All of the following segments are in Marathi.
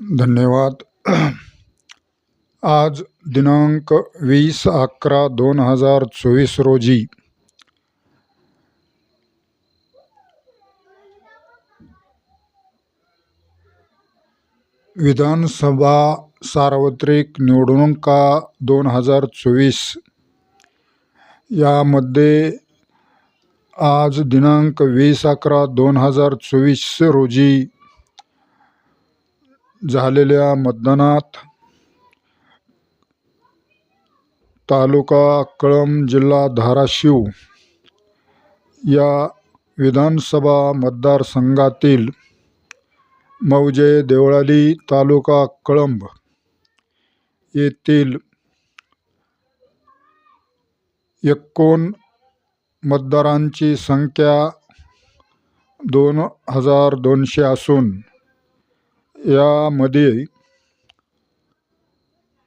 धन्यवाद। आज दिनांक वीस अकरा दोन हजार चोवीस रोजी. विधानसभा सार्वत्रिक निवडणुका दोन हजार चोवीस. यामध्ये आज दिनांक वीस अकरा दोन हजार चोवीस रोजी झालेल्या मतदानात तालुका कळंब जिल्हा धाराशिव या विधानसभा मतदारसंघातील मौजे देवळाली तालुका कळंब येथील एकूण मतदारांची संख्या दोन हजार दोनशे असून यामध्ये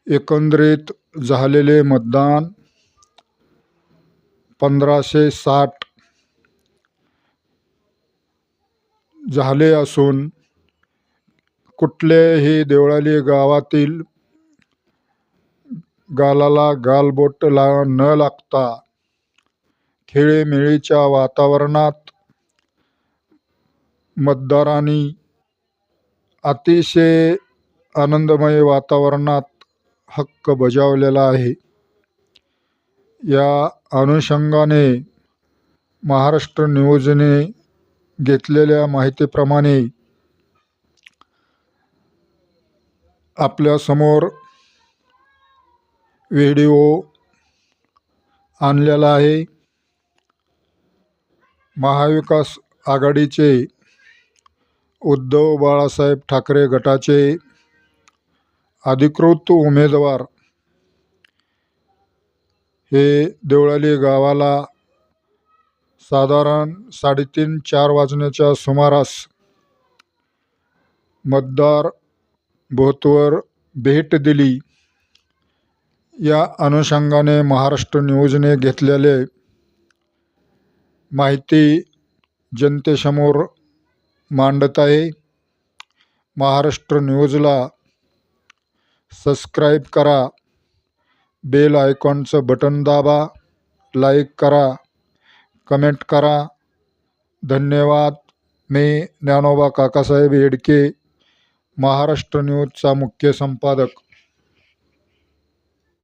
एकंदरीत झालेले मतदान पंधराशे साठ झाले असून कुठलेही देवळाली गावातील गालाला गालबोट ला न लागता खेळीमेळीच्या वातावरणात मतदारांनी अतिशय आनंदमय वातावरणात हक्क बजावलेला आहे. या अनुषंगाने महाराष्ट्र न्यूजने घेतलेल्या माहितीप्रमाणे आपल्यासमोर व्हिडिओ आणलेला आहे. महाविकास आघाडीचे उद्धव बाळासाहेब ठाकरे गटाचे अधिकृत उमेदवार. हे देवळाली गावाला साधारण साडेतीन चार वाजण्याच्या सुमारास मतदार बूथवर भेट दिली. या अनुषंगाने महाराष्ट्र न्यूजने घेतलेले माहिती जनतेसमोर मांडत आहे. महाराष्ट्र न्यूजला सबस्क्राईब करा. बेल आयकॉनचं बटन दाबा. लाईक करा. कमेंट करा. धन्यवाद. मी ज्ञानोबा काकासाहेब येडके महाराष्ट्र न्यूजचा मुख्य संपादक.